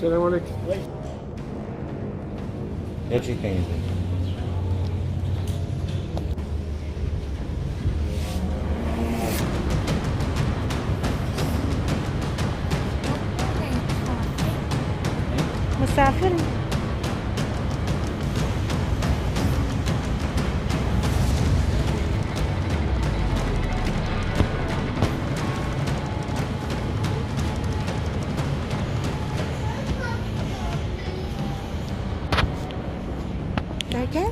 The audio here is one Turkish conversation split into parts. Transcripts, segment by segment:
Selamun Aleyküm. Gerçekten güzel. Misafir mi? okay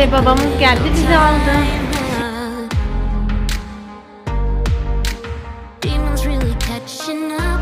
ve babamız geldi bizi aldı. Demons really catching up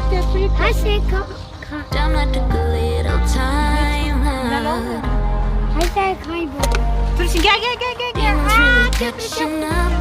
Afrika, Afrika. Her şey kap... kap. Ben olmuyorum. Her şey kayboldu. Dur şimdi gel get, get, get, get, get.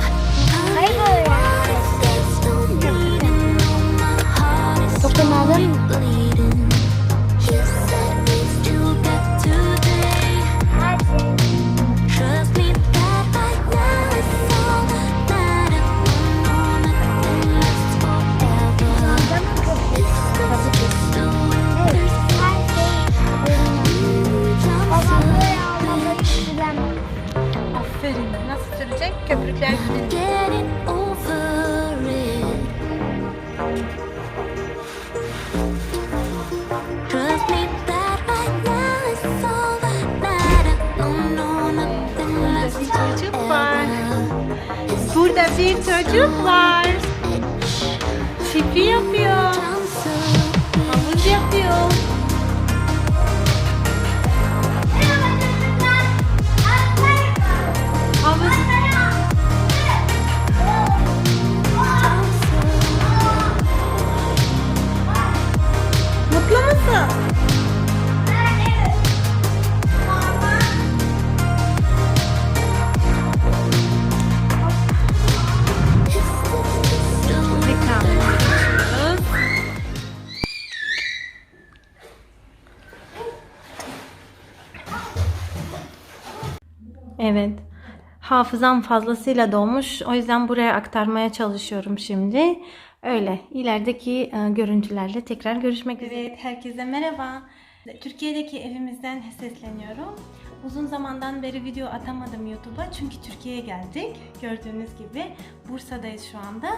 Gelsin çocuklar. Şifre yapıyor. Evet. Hafızam fazlasıyla dolmuş. O yüzden buraya aktarmaya çalışıyorum şimdi. Öyle. İlerideki e, görüntülerle tekrar görüşmek üzere. Evet, herkese merhaba. Türkiye'deki evimizden sesleniyorum. Uzun zamandan beri video atamadım YouTube'a çünkü Türkiye'ye geldik. Gördüğünüz gibi Bursa'dayız şu anda.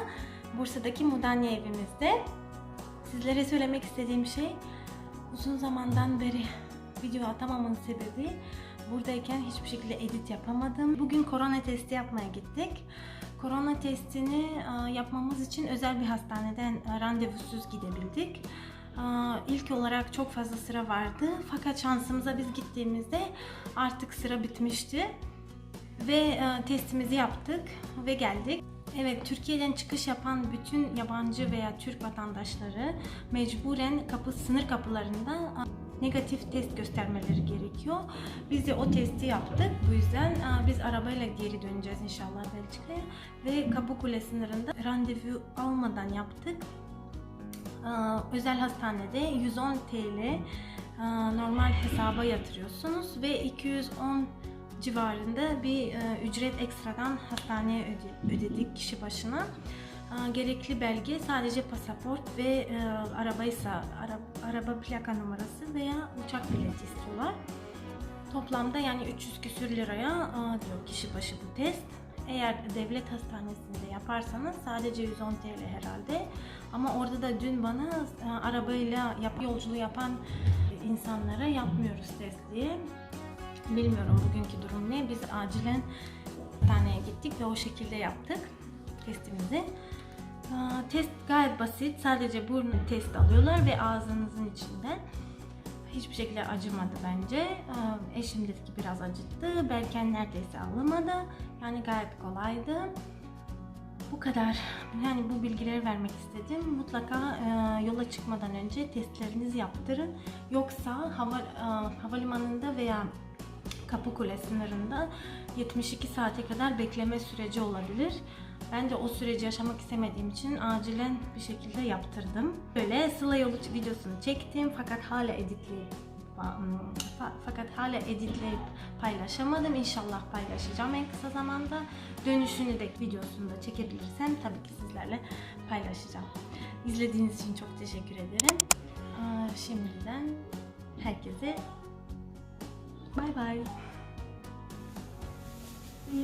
Bursa'daki Mudanya evimizde. Sizlere söylemek istediğim şey uzun zamandan beri video atamamın sebebi buradayken hiçbir şekilde edit yapamadım. Bugün korona testi yapmaya gittik. Korona testini e, yapmamız için özel bir hastaneden e, randevusuz gidebildik. E, İlk olarak çok fazla sıra vardı. Fakat şansımıza biz gittiğimizde artık sıra bitmişti. Ve testimizi yaptık ve geldik. Evet, Türkiye'den çıkış yapan bütün yabancı veya Türk vatandaşları mecburen kapı sınır kapılarında negatif test göstermeleri gerekiyor. Biz de o testi yaptık. Bu yüzden biz arabayla geri döneceğiz inşallah Belçika'ya ve Kapıkule sınırında randevu almadan yaptık. Özel hastanede 110 TL normal hesaba yatırıyorsunuz ve 210 civarında bir ücret ekstradan hastaneye öde- ödedik kişi başına. Gerekli belge sadece pasaport ve e, arabaysa ara- araba plaka numarası veya uçak bileti istiyorlar. Toplamda yani 300 küsür liraya e, diyor kişi başı bu test. Eğer devlet hastanesinde yaparsanız sadece 110 TL herhalde. Ama orada da dün bana arabayla yap, yolculuğu yapan insanlara yapmıyoruz test diye. Bilmiyorum bugünkü durum ne. Biz acilen hastaneye gittik ve o şekilde yaptık testimizi. E, Test gayet basit. Sadece burun test alıyorlar ve ağzınızın içinde. Hiçbir şekilde acımadı bence. Ee, Eşim dedi ki biraz acıttı. Berken neredeyse ağlamadı. Yani gayet kolaydı. Bu kadar. Yani bu bilgileri vermek istedim. Mutlaka e, yola çıkmadan önce testlerinizi yaptırın. Yoksa hava, e, havalimanında veya Kapıkule sınırında 72 saate kadar bekleme süreci olabilir. Ben de o süreci yaşamak istemediğim için acilen bir şekilde yaptırdım. Böyle Sıla yolu videosunu çektim fakat hala editleyip fa- fakat hala editleyip paylaşamadım. İnşallah paylaşacağım en kısa zamanda. Dönüşünü de videosunu da çekebilirsem tabii ki sizlerle paylaşacağım. İzlediğiniz için çok teşekkür ederim. Şimdiden herkese bay bay. I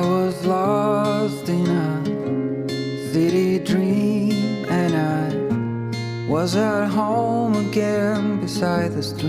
was lost in a city dream, and I was at home again beside the stream.